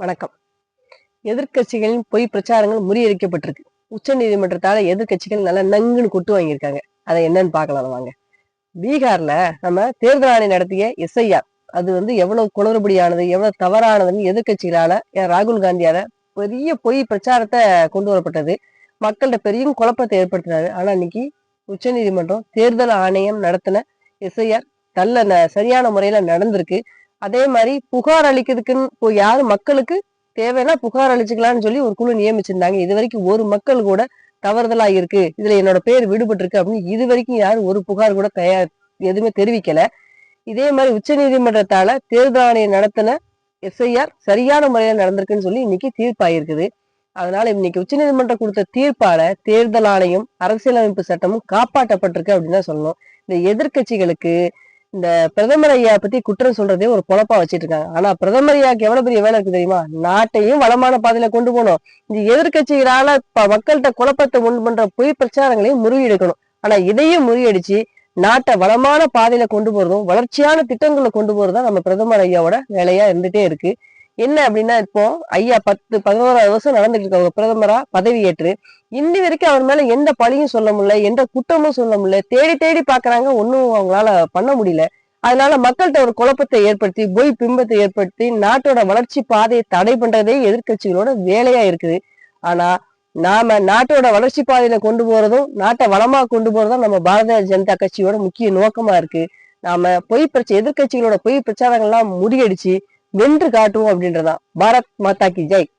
வணக்கம். எதிர்க்கட்சிகளின் பொய் பிரச்சாரங்கள் முறியடிக்கப்பட்டிருக்கு. உச்ச நீதிமன்றத்தால எதிர்கட்சிகள் நல்லா நங்குன்னு கொட்டு வாங்கியிருக்காங்க. அதை என்னன்னு பார்க்கலாம் வாங்க. பீகார்ல நம்ம தேர்தல் ஆணையம் நடத்திய எஸ்ஐஆர் அது வந்து எவ்வளவு குளறுபடியானது எவ்வளவு தவறானதுன்னு எதிர்கட்சிகளால ராகுல் காந்தியால பெரிய பொய் பிரச்சாரத்தை கொண்டு வரப்பட்டது. மக்கள்கிட்ட பெரிய குழப்பத்தை ஏற்படுத்தினாரு. ஆனா இன்னைக்கு உச்ச நீதிமன்றம் தேர்தல் ஆணையம் நடத்தின எஸ்ஐஆர் நல்ல ந- சரியான முறையில நடந்திருக்கு. அதே மாதிரி புகார் அளிக்கிறதுக்குன்னு இப்போ யாரு மக்களுக்கு தேவைன்னா புகார் அளிச்சுக்கலாம்னு சொல்லி ஒரு குழு நியமிச்சிருந்தாங்க. இது வரைக்கும் ஒரு மக்கள் கூட தவறுதலா இருக்கு. இதுல என்னோட பேர் விடுபட்டு இருக்கு அப்படின்னு இது வரைக்கும் யாரும் ஒரு புகார் கூட தயார் எதுவுமே தெரிவிக்கல. இதே மாதிரி உச்ச நீதிமன்றத்தால தேர்தல் ஆணையம் நடத்தின எஸ்ஐஆர் சரியான முறையில நடந்திருக்குன்னு சொல்லி இன்னைக்கு தீர்ப்பாயிருக்குது. அதனால இன்னைக்கு உச்சநீதிமன்றம் கொடுத்த தீர்ப்பால தேர்தல் ஆணையம் அரசியலமைப்பு சட்டமும் காப்பாற்றப்பட்டிருக்கு அப்படின்னு தான் சொல்லணும். இந்த எதிர்க்கட்சிகளுக்கு இந்த பிரதமர் ஐயா பத்தி குற்றம் சொல்றதே ஒரு பொழப்பா வச்சிட்டு இருக்காங்க ஆனா பிரதமர் ஐயாக்கு எவ்வளவு பெரிய வேலை இருக்கு தெரியுமா? நாட்டையும் வளமான பாதையில கொண்டு போகணும். இந்த எதிர்க்கட்சிகளால மக்கள்கிட்ட குழப்பத்தை உண்டு பண்ற பொய் பிரச்சாரங்களையும் முறியடிக்கணும். ஆனா இதையும் முறியடிச்சு நாட்டை வளமான பாதையில கொண்டு போறதும் வளர்ச்சியான திட்டங்களை கொண்டு போறதும் நம்ம பிரதமர் ஐயாவோட வேலையா இருந்துட்டே இருக்கு. என்ன அப்படின்னா இப்போ ஐயா பத்து பதினோராவது வருஷம் நடந்துட்டு இருக்காங்க பிரதமரா பதவி ஏற்று இன்னி வரைக்கும் அவர் மேல எந்த பழியும் சொல்ல முடியல எந்த குற்றமும் சொல்ல முடியல தேடி தேடி பாக்குறாங்க ஒன்னும் அவங்களால பண்ண முடியல. அதனால மக்கள்கிட்ட ஒரு குழப்பத்தை ஏற்படுத்தி பொய் பிம்பத்தை ஏற்படுத்தி நாட்டோட வளர்ச்சி பாதையை தடை பண்றதே எதிர்க்கட்சிகளோட வேலையா இருக்குது. ஆனா நாம நாட்டோட வளர்ச்சி பாதையில கொண்டு போறதும் நாட்டை வளமா கொண்டு போறதும் நம்ம பாரதிய ஜனதா கட்சியோட முக்கிய நோக்கமா இருக்கு. நாம பொய் பிரச்சனை எதிர்க்கட்சிகளோட பொய் பிரச்சாரங்கள்லாம் முறியடிச்சு வென்று காட்டுவோம் அப்படின்றதான். பாரத் மாதா கி ஜெய்.